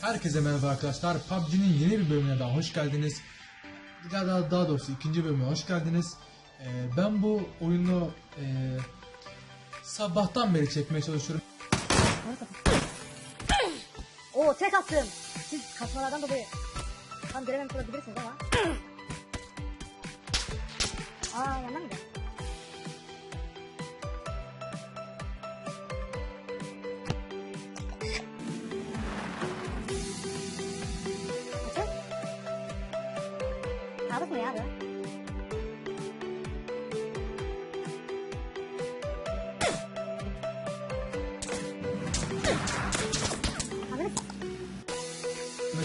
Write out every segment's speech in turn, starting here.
Herkese merhaba arkadaşlar. PUBG'nin yeni bir bölümüne daha hoş geldiniz. Daha, daha, doğrusu ikinci bölüme hoş geldiniz. Ee, ben bu oyunu e, sabahtan beri çekmeye çalışıyorum. Oo tek attım. Siz kasmalardan dolayı tam görememiş olabilirsiniz ama. Aa yandan mı?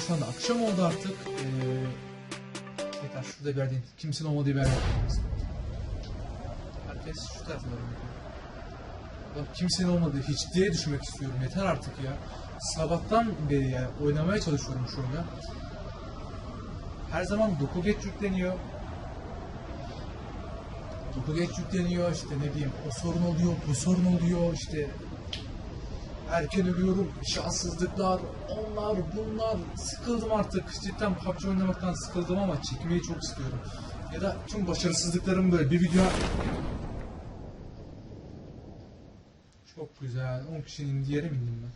Şu anda akşam oldu artık. Ee, yeter şurada bir yerdeyim. Kimsenin olmadığı bir yerde. Herkes şu bakıyor. Ulan kimsenin olmadığı hiç diye düşmek istiyorum. Yeter artık ya. Sabahtan beri ya oynamaya çalışıyorum şu oyunu. Her zaman doku geç yükleniyor. Doku geç yükleniyor işte ne diyeyim o sorun oluyor bu sorun oluyor işte erken ölüyorum, şanssızlıklar, onlar, bunlar. Sıkıldım artık. Cidden PUBG oynamaktan sıkıldım ama çekmeyi çok istiyorum. Ya da tüm başarısızlıklarım böyle bir video... Çok güzel. 10 kişinin indiği yere mi indim ben?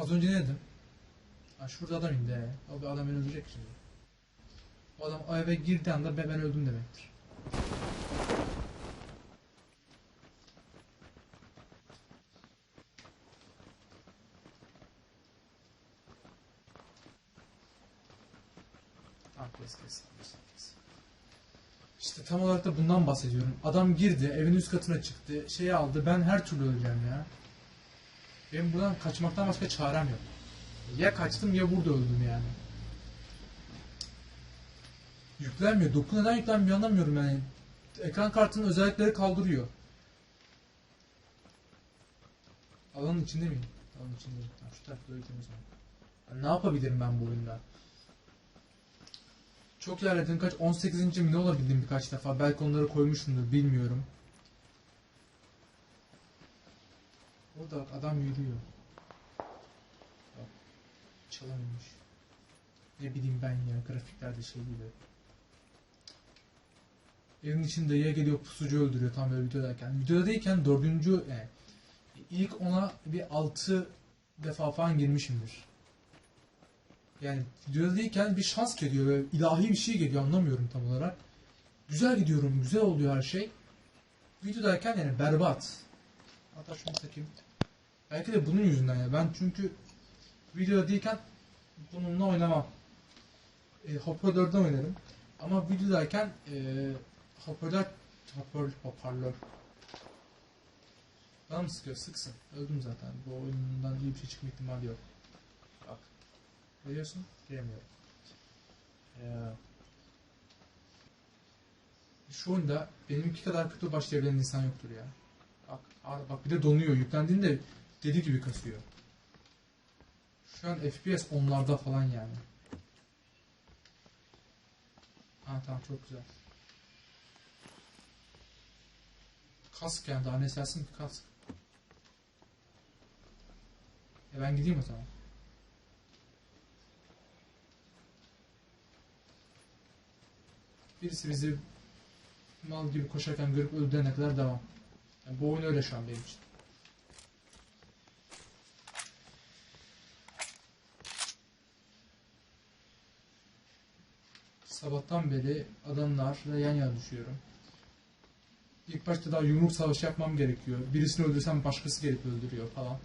Az önce ne dedim? Ha, şurada adam indi. bir adam beni öldürecek şimdi. O adam o eve girdiği anda ben öldüm demektir. Tam olarak da bundan bahsediyorum. Adam girdi, evin üst katına çıktı, şeyi aldı. Ben her türlü öleceğim ya. Benim buradan kaçmaktan başka çarem yok. Ya kaçtım ya burada öldüm yani. Yüklenmiyor. Doku neden yüklenmiyor anlamıyorum yani. Ekran kartının özellikleri kaldırıyor. Alanın içinde miyim? Alanın. Tamam, şu tarafta öyle temiz var. Ya Ne yapabilirim ben bu oyunda? Çok ilerledim kaç 18. mi ne olabildim birkaç defa. Belki onları koymuşumdur bilmiyorum. Orada adam yürüyor. Bak, çalamamış. Ne bileyim ben ya grafiklerde şey gibi. Evin içinde ya geliyor pusucu öldürüyor tam böyle videodayken. Videodayken dördüncü yani ilk ona bir altı defa falan girmişimdir. Yani değilken bir şans geliyor ve ilahi bir şey geliyor anlamıyorum tam olarak. Güzel gidiyorum, güzel oluyor her şey. Videodayken yani berbat. Hatta şunu takayım. Belki de bunun yüzünden ya. Ben çünkü videoda değilken bununla oynamam. E, hoparlörden oynarım. Ama videodayken e, hoparlör, hoparlör, hoparlör. Bana mı sıkıyor? Sıksın. Öldüm zaten. Bu oyundan iyi bir şey çıkma ihtimali yok. Bak. Görüyorsun? Giremiyorum. Ee, şu oyunda benimki kadar kötü başlayabilen insan yoktur ya. Bak, bak bir de donuyor. Yüklendiğinde deli gibi kasıyor. Şu an FPS onlarda falan yani. Ha tamam çok güzel. Kask yani daha ne istersin ki kask. E ben gideyim o zaman. Birisi bizi mal gibi koşarken görüp öldürene kadar devam. Yani bu oyun öyle şu an benim için. Sabahtan beri adamlarla yan yana düşüyorum. İlk başta daha yumruk savaşı yapmam gerekiyor. Birisini öldürsem başkası gelip öldürüyor falan.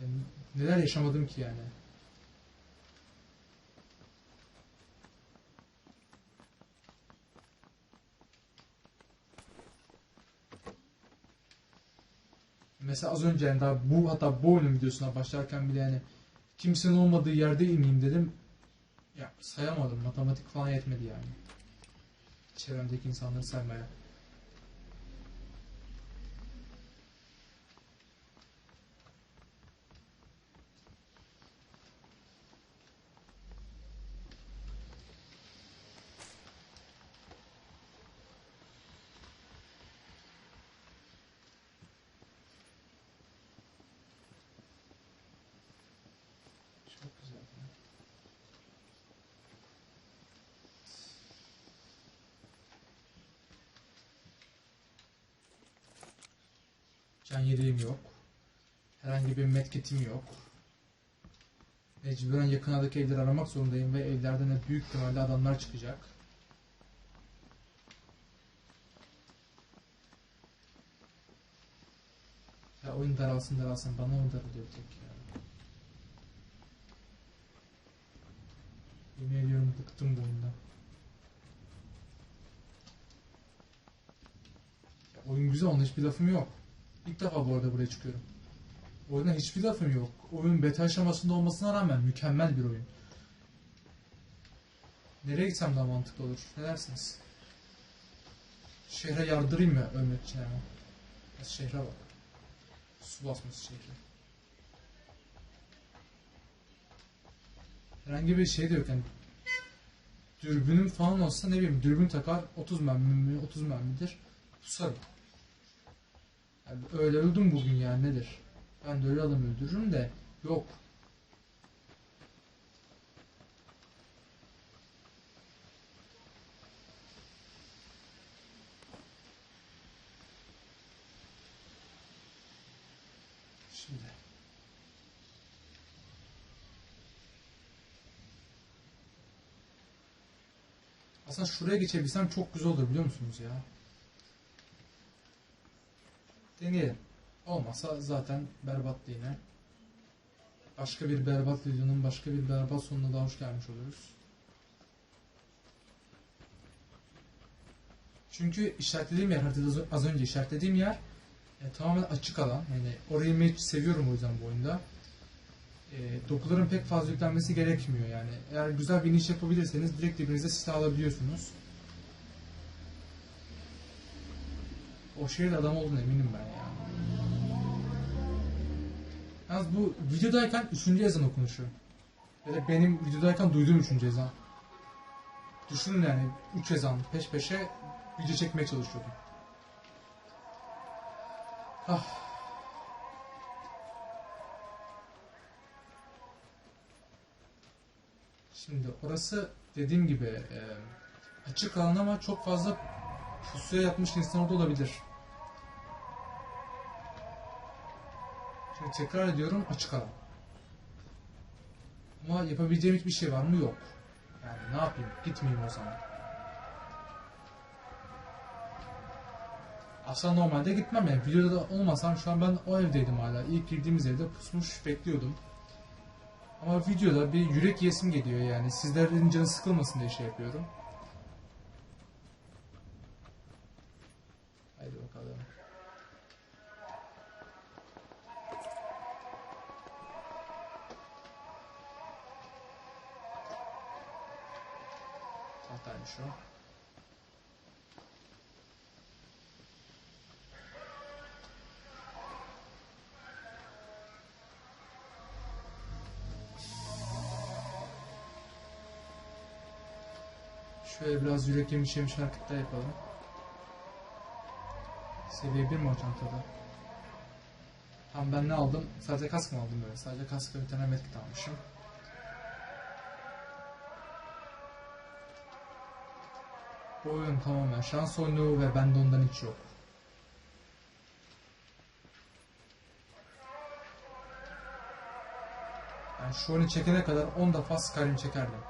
Yani neler yaşamadım ki yani. Mesela az önce yani daha bu hatta bu oyunun videosuna başlarken bile yani kimsenin olmadığı yerde ineyim dedim. Ya sayamadım. Matematik falan yetmedi yani. Çevremdeki insanları saymaya. Can yeleğim yok. Herhangi bir medkitim yok. Mecburen yakınadaki evleri aramak zorundayım ve evlerden de büyük ihtimalle adamlar çıkacak. Ya oyun daralsın daralsın bana mı daralıyor tek ya. Yemin ediyorum bıktım bu oyundan. Ya oyun güzel onun hiçbir lafım yok. İlk defa bu arada buraya çıkıyorum. Oyuna hiçbir lafım yok. Oyun beta aşamasında olmasına rağmen mükemmel bir oyun. Nereye gitsem daha mantıklı olur? Ne dersiniz? Şehre yardırayım mı ölmek için şehre bak. Su basması şehre. Herhangi bir şey de yok yani. Dürbünüm falan olsa ne bileyim dürbün takar 30 mermi mi 30 mermidir. Pusarım. Yani öyle öldüm bugün yani nedir? Ben de öyle adam öldürürüm de yok. Şimdi. Aslında şuraya geçebilsem çok güzel olur biliyor musunuz ya? Deneyelim. Olmasa zaten berbat yine. Başka bir berbat videonun başka bir berbat sonuna daha hoş gelmiş oluruz. Çünkü işaretlediğim yer, haritada az- önce işaretlediğim yer e, tamamen açık alan. Yani orayı mı seviyorum o yüzden bu oyunda. E, dokuların pek fazla yüklenmesi gerekmiyor yani. Eğer güzel bir niş yapabilirseniz direkt dibinize silah alabiliyorsunuz. O şehirde adam olduğuna eminim ben ya. Yalnız bu videodayken üçüncü ezan okunuşu. Ya da benim videodayken duyduğum üçüncü ezan. Düşünün yani üç ezan peş peşe video çekmeye çalışıyordum. Ah. Şimdi orası dediğim gibi açık alan ama çok fazla pusuya yatmış insan orada olabilir. Şimdi tekrar ediyorum açık alan. Ama yapabileceğim hiçbir şey var mı? Yok. Yani ne yapayım? Gitmeyeyim o zaman. Aslında normalde gitmem yani. Videoda da olmasam şu an ben o evdeydim hala. İlk girdiğimiz evde pusmuş bekliyordum. Ama videoda bir yürek yesim geliyor yani. Sizlerin canı sıkılmasın diye şey yapıyorum. Şöyle biraz yürek yemiş yemiş hareketler yapalım. Seviye 1 mi o çantada? Tam ben ne aldım? Sadece kask mı aldım böyle? Sadece kask ve bir tane medkit almışım. Bu oyun tamamen şans oyunu ve bende ondan hiç yok. Yani şu oyunu çekene kadar 10 defa Skyrim çekerdim.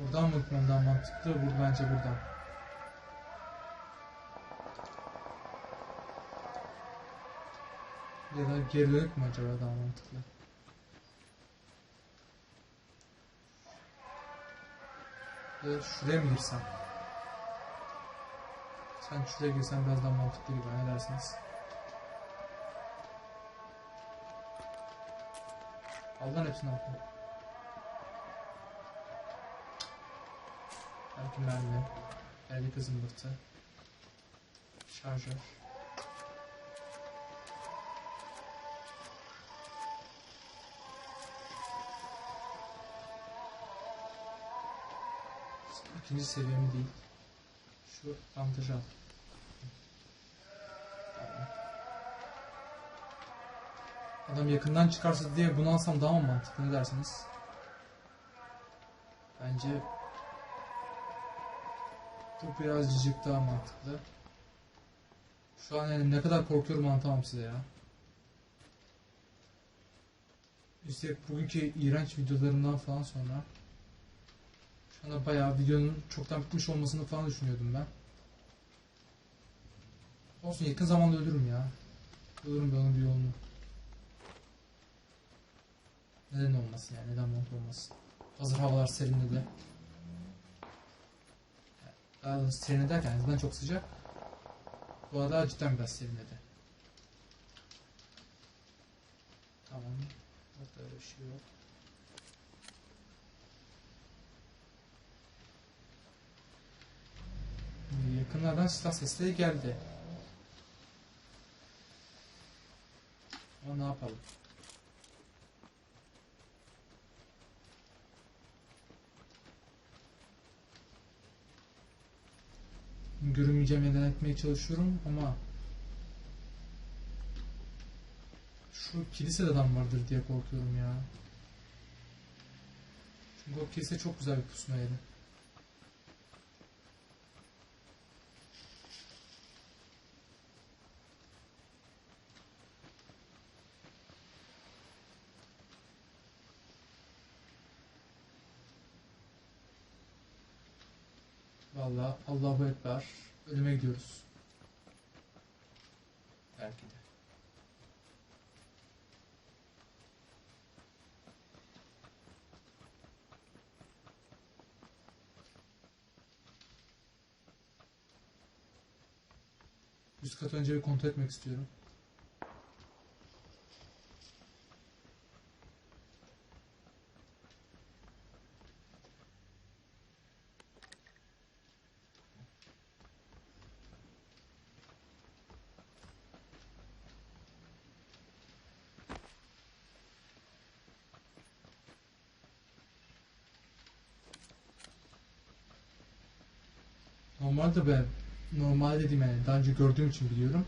Buradan mı gitmem daha mantıklı? Bu bence buradan. Ya da geri dönüp mü acaba daha mantıklı? Ya şuraya mı girsem? Sen şuraya girsen biraz daha mantıklı gibi ne dersiniz? Allah'ın hepsini attım. Belki mermi. Belki kızımbırtı. Şarjör. İkinci seviyemi değil. Şu bandajı al. Adam yakından çıkarsa diye bunu alsam daha mı mantıklı ne dersiniz? Bence bu birazcık daha mantıklı. Şu an yani ne kadar korkuyorum anlatamam size ya. Üstelik bugünkü iğrenç videolarımdan falan sonra şu anda bayağı videonun çoktan bitmiş olmasını falan düşünüyordum ben. Olsun yakın zamanda ölürüm ya. Ölürüm ben onun bir yolunu. Neden olmasın yani neden mont olmasın. Hazır havalar serinledi. Daha doğrusu serin derken en azından çok sıcak. Bu arada cidden biraz serinledi. Tamam. Burada bir şey yok. Yakınlardan silah sesleri geldi. Ama ne yapalım? Görünmeyeceğim yerden etmeye çalışıyorum ama şu kilisede adam vardır diye korkuyorum ya. Çünkü o kilise çok güzel bir pusma Vallahi Allahu Ekber. Ölüme gidiyoruz. Belki de. Üst kat önce bir kontrol etmek istiyorum. Normalde ben normal dediğim yani daha önce gördüğüm için biliyorum.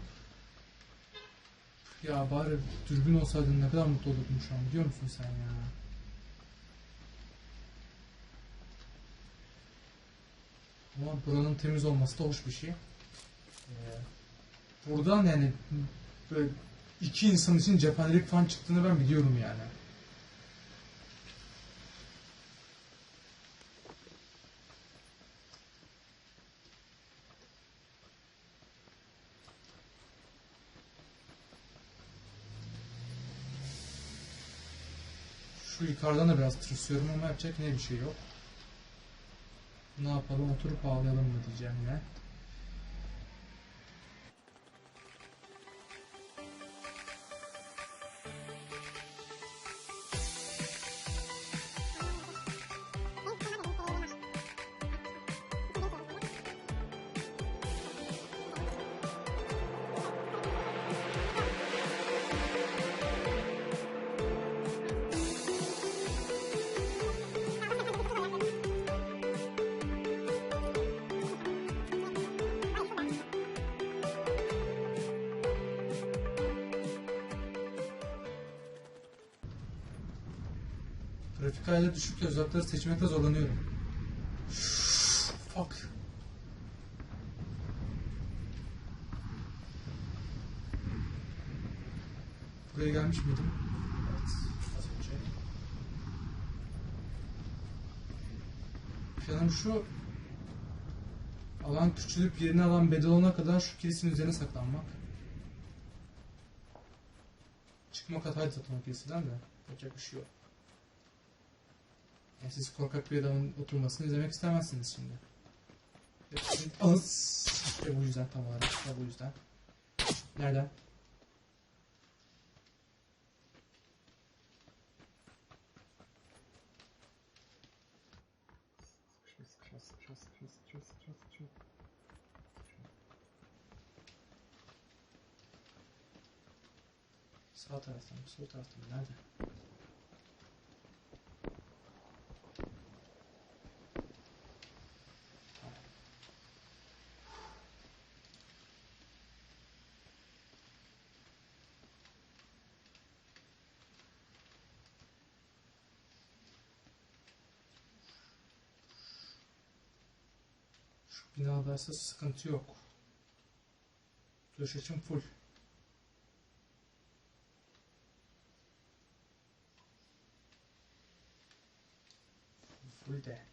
Ya bari dürbün olsaydı ne kadar mutlu olurdum şu an biliyor musun sen ya? Ama buranın temiz olması da hoş bir şey. Ee, buradan yani böyle iki insan için cephanelik falan çıktığını ben biliyorum yani. Şu yukarıdan da biraz tırsıyorum ama yapacak ne bir şey yok. Ne yapalım oturup ağlayalım mı diyeceğim yine. Grafik ayarı düşükle uzakları seçmekte zorlanıyorum. Fuck. Buraya gelmiş miydim? Evet. Az önce. Planım şu alan küçülüp yerini alan bedel olana kadar şu kilisenin üzerine saklanmak. Çıkmak hataydı zaten o kiliseden de. Yapacak bir şey yok. Siz korkak bir adamın oturmasını izlemek istemezsiniz şimdi. Ağız. İşte bu yüzden tam olarak. İşte bu yüzden. Nereden? Sağ taraftan mı? Sol taraftan mı? Nerede? Binadaysa sıkıntı yok. Döş açım full. Full de.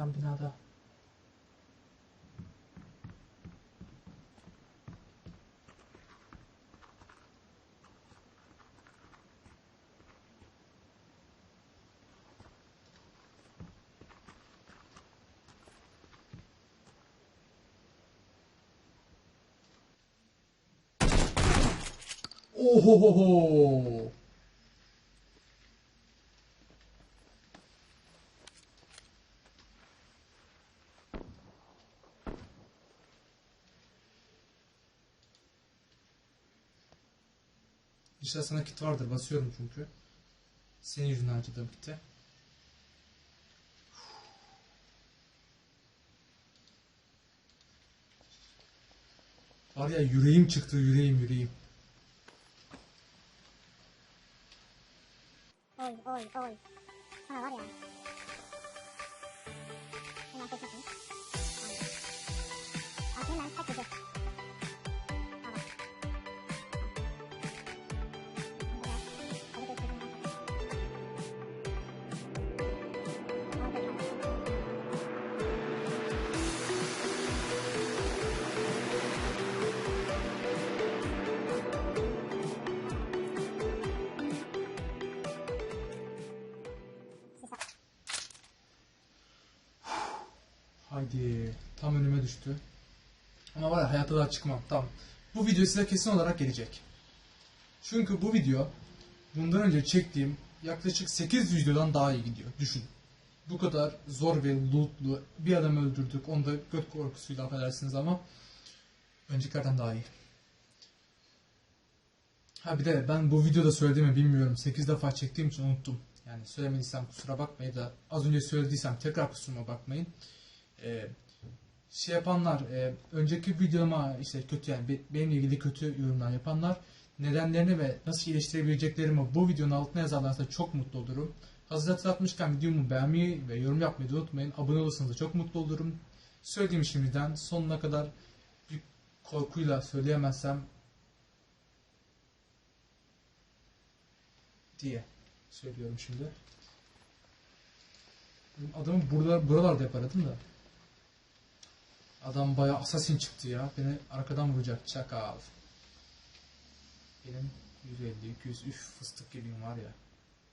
간분하다. 오호호호 İşte sana kit vardır basıyorum çünkü. Senin yüzünden harcadığım kiti. Var ya yüreğim çıktı yüreğim yüreğim. Oy oy oy. Sana var ya. Hemen koşuyorsun. Tam önüme düştü. Ama var ya hayatta daha çıkmam. Tamam. Bu video size kesin olarak gelecek. Çünkü bu video bundan önce çektiğim yaklaşık 8 videodan daha iyi gidiyor. Düşün. Bu kadar zor ve lootlu bir adam öldürdük. Onu da göt korkusuyla affedersiniz ama öncekilerden daha iyi. Ha bir de ben bu videoda söylediğimi bilmiyorum. 8 defa çektiğim için unuttum. Yani söylemediysem kusura bakmayın da az önce söylediysem tekrar kusuruma bakmayın. Ee, şey yapanlar, e, önceki videoma işte kötü yani be- benimle ilgili kötü yorumlar yapanlar nedenlerini ve nasıl iyileştirebileceklerimi bu videonun altına yazarlarsa çok mutlu olurum. Hazır hatırlatmışken videomu beğenmeyi ve yorum yapmayı da unutmayın. Abone olursanız da çok mutlu olurum. Söylediğim şimdiden sonuna kadar bir korkuyla söyleyemezsem diye söylüyorum şimdi. Adamı burada, buralarda yap aradım da. Adam bayağı assassin çıktı ya. Beni arkadan vuracak. Çakal. Benim 150, 200, üf fıstık gibiyim var ya.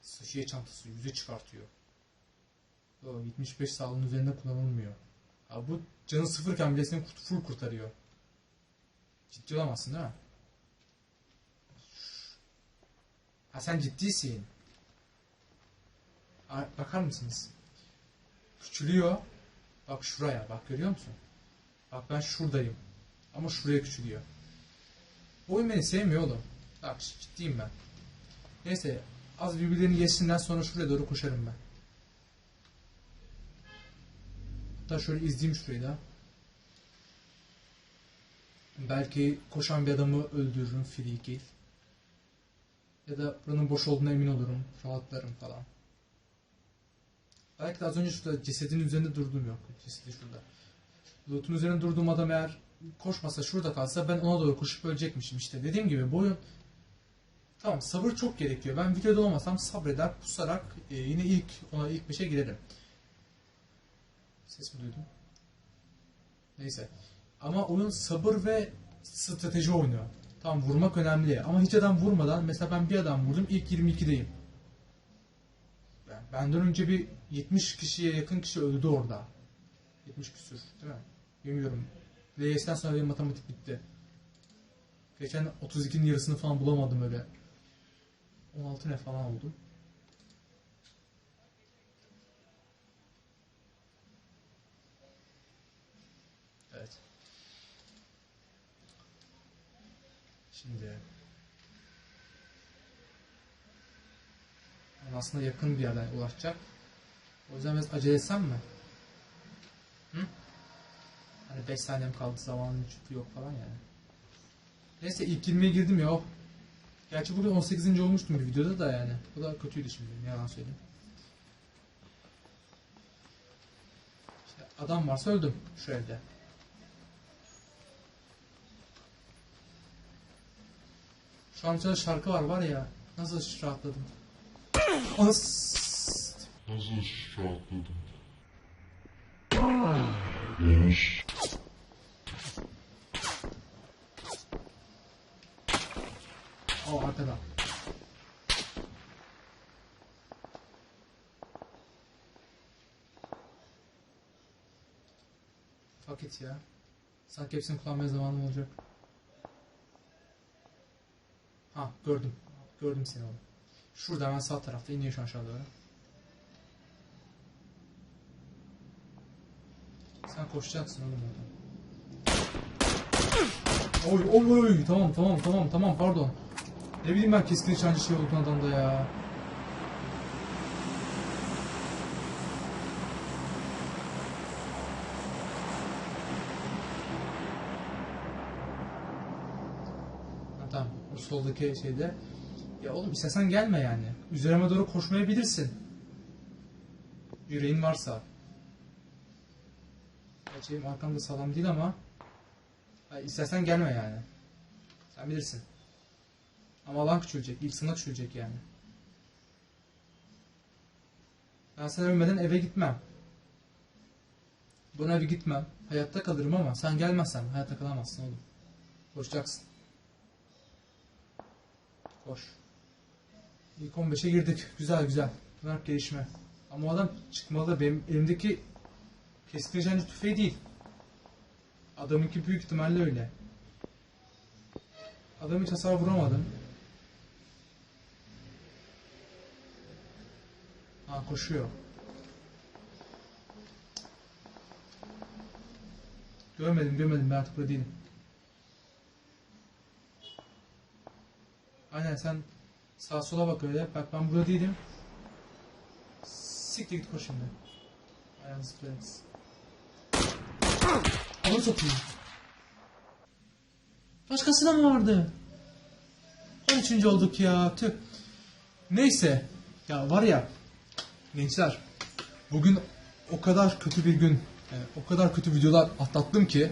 Sıçıya çantası yüze çıkartıyor. O 75 sağlığın üzerinde kullanılmıyor. Abi bu canı sıfırken bile seni kurt- full kurtarıyor. Ciddi olamazsın değil mi? Ha sen ciddisin. Bakar mısınız? Küçülüyor. Bak şuraya. Bak görüyor musun? Bak ben şuradayım. Ama şuraya küçülüyor. Oyun beni sevmiyor oğlum. Bak ciddiyim ben. Neyse az birbirlerini yesinler sonra şuraya doğru koşarım ben. Hatta şöyle izleyeyim şurayı da. Belki koşan bir adamı öldürürüm free kill. Ya da buranın boş olduğuna emin olurum. Rahatlarım falan. Belki de az önce şurada cesedin üzerinde durdum yok. Cesedi şurada. Loot'un üzerinde durduğum adam eğer koşmasa şurada kalsa ben ona doğru koşup ölecekmişim işte. Dediğim gibi bu oyun tamam sabır çok gerekiyor. Ben videoda olmasam sabreder pusarak e, yine ilk ona ilk beşe girerim. Ses mi duydum? Neyse. Ama oyun sabır ve strateji oynuyor. Tamam vurmak önemli ama hiç adam vurmadan mesela ben bir adam vurdum ilk 22'deyim. Yani benden önce bir 70 kişiye yakın kişi öldü orada. 70 küsür değil mi? Bilmiyorum. LYS'den sonra benim matematik bitti. Geçen 32'nin yarısını falan bulamadım öyle. 16 ne falan oldum. Evet. Şimdi Yani aslında yakın bir yerden ulaşacak. O yüzden biraz acele etsem mi? Hı? Hani 5 saniyem kaldı zamanım çünkü yok falan yani. Neyse ilk 20'ye girdim ya. Gerçi bugün 18. olmuştum bir videoda da yani. Bu da kötüydü şimdi yalan söyleyeyim. İşte adam varsa öldüm şu evde. Şu an şarkı var var ya. Nasıl rahatladım. As. Nasıl şartladım? O arkada. Fuck ya. Sanki hepsini kullanmaya zamanım olacak. Ha gördüm. Gördüm seni oğlum. Şurada hemen sağ tarafta iniyor şu aşağı doğru. Sen koşacaksın oğlum oradan. Oy oy oy tamam tamam tamam tamam pardon. Ne bileyim ben keskin nişancı şey olduğundan adamda ya. Tamam o soldaki şeyde. Ya oğlum istesen gelme yani. Üzerime doğru koşmayabilirsin. Yüreğin varsa. Benim arkamda sağlam değil ama. Ha, istersen gelme yani. Sen bilirsin. Ama alan küçülecek. İlk sana küçülecek yani. Ben sen ölmeden eve gitmem. Buna eve gitmem. Hayatta kalırım ama sen gelmezsen hayatta kalamazsın oğlum. Koşacaksın. Koş. İlk 15'e girdik. Güzel güzel. Bunlar gelişme. Ama o adam çıkmalı. Benim elimdeki nişancı tüfeği değil. Adamınki büyük ihtimalle öyle. Adamı hiç hasar vuramadım. Koşuyor. Görmedim görmedim ben artık burada değilim. Aynen sen sağa sola bak öyle. Bak ben burada değilim. Siktir git koş şimdi. Aynen zıplayarız. Onu sokayım. Başkasına mı vardı? 13. olduk ya. Tüh. Neyse. Ya var ya. Gençler. Bugün o kadar kötü bir gün. yani o kadar kötü videolar atlattım ki.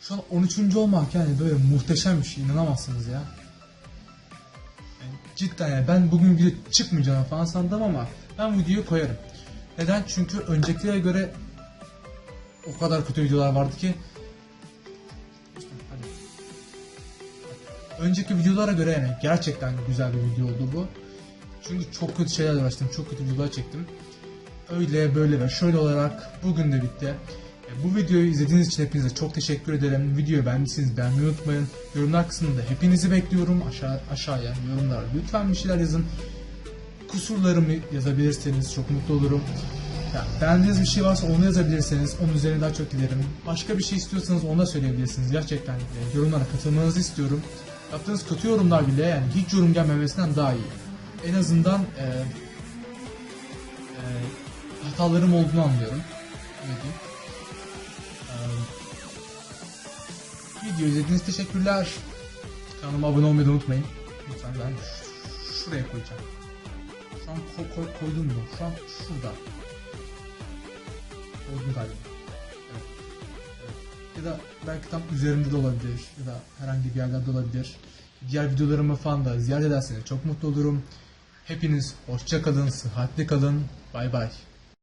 Şu an 13. olmak yani böyle muhteşem bir şey. inanamazsınız ya. Yani cidden yani ben bugün video çıkmayacağım falan sandım ama ben videoyu koyarım. Neden? Çünkü öncekilere göre o kadar kötü videolar vardı ki. Önceki videolara göre yani gerçekten güzel bir video oldu bu. Çünkü çok kötü şeyler uğraştım, çok kötü videolar çektim. Öyle böyle ve şöyle olarak bugün de bitti. E, Bu videoyu izlediğiniz için hepinize çok teşekkür ederim. Videoyu beğendiyseniz beğenmeyi unutmayın. Yorumlar kısmında hepinizi bekliyorum. Aşağı aşağıya yorumlara lütfen bir şeyler yazın. Kusurlarımı yazabilirseniz çok mutlu olurum. Ya, beğendiğiniz bir şey varsa onu yazabilirseniz onun üzerine daha çok giderim. Başka bir şey istiyorsanız onu da söyleyebilirsiniz. Gerçekten e, yorumlara katılmanızı istiyorum. Yaptığınız kötü yorumlar bile yani hiç yorum gelmemesinden daha iyi. En azından e, e, hatalarım olduğunu anlıyorum. Diyeyim. E, video izlediğiniz teşekkürler. Kanalıma abone olmayı unutmayın. Lütfen ben şuraya koyacağım. Şu an koy, koy, koydum mu? Şu an şurada. Koydum galiba. Evet. Evet. Ya da belki tam üzerimde de olabilir. Ya da herhangi bir yerlerde olabilir. Diğer videolarımı falan da ziyaret ederseniz çok mutlu olurum. Hepiniz hoşça kalın, sıhhatli kalın. Bay bay.